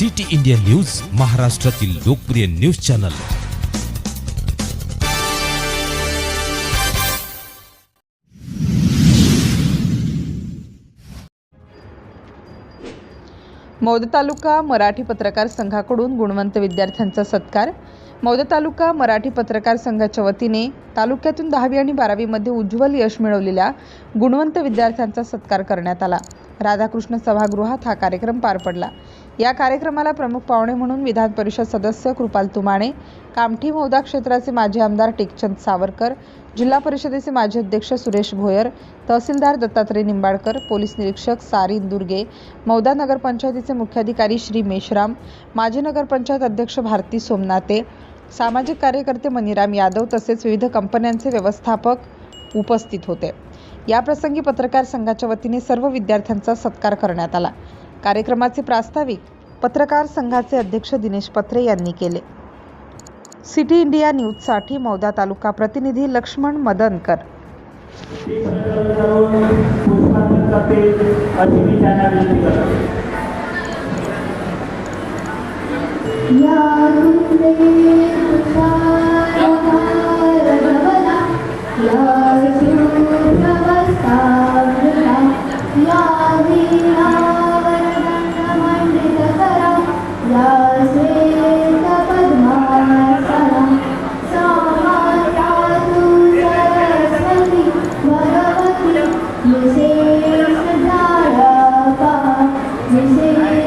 City India news महाराष्ट्रातील लोकप्रिय news channel. मौद तालुका मराठी पत्रकार संघाकडून गुणवंत विद्यार्थ्यांचा सत्कार. मौद तालुका मराठी पत्रकार संघाच्या वतीने तालुक्यातून दहावी आणि बारावीमध्ये उज्ज्वल यश मिळवलेल्या गुणवंत विद्यार्थ्यांचा सत्कार करण्यात आला. राधाकृष्ण सभागृहात हा कार्यक्रम पार पडला. या कार्यक्रमाला प्रमुख पाहुणे म्हणून विधान परिषद सदस्य कृपाल तुमाणे कामठी मौदा क्षेत्राचे माजी आमदार टेकचंद सावरकर जिल्हा परिषदेचे माजी अध्यक्ष सुरेश भोयर तहसीलदार दत्तात्रय निंबाळकर पोलीस निरीक्षक सारी दुर्गे मौदा नगरपंचायतीचे मुख्याधिकारी श्री मेश्राम माजी नगरपंचायत अध्यक्ष भारती सोमनाथे सामाजिक कार्यकर्ते मनीराम यादव तसेच विविध कंपन्यांचे व्यवस्थापक उपस्थित होते. याप्रसंगी पत्रकार संघाच्या वतीने सर्व विद्यार्थ्यांचा सत्कार करण्यात आला. कार्यक्रमाचे प्रास्ताविक पत्रकार संघाचे अध्यक्ष दिनेश पत्रे यांनी केले. सिटी इंडिया न्यूजसाठी मौदा तालुका प्रतिनिधी लक्ष्मण मदनकर. या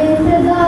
This is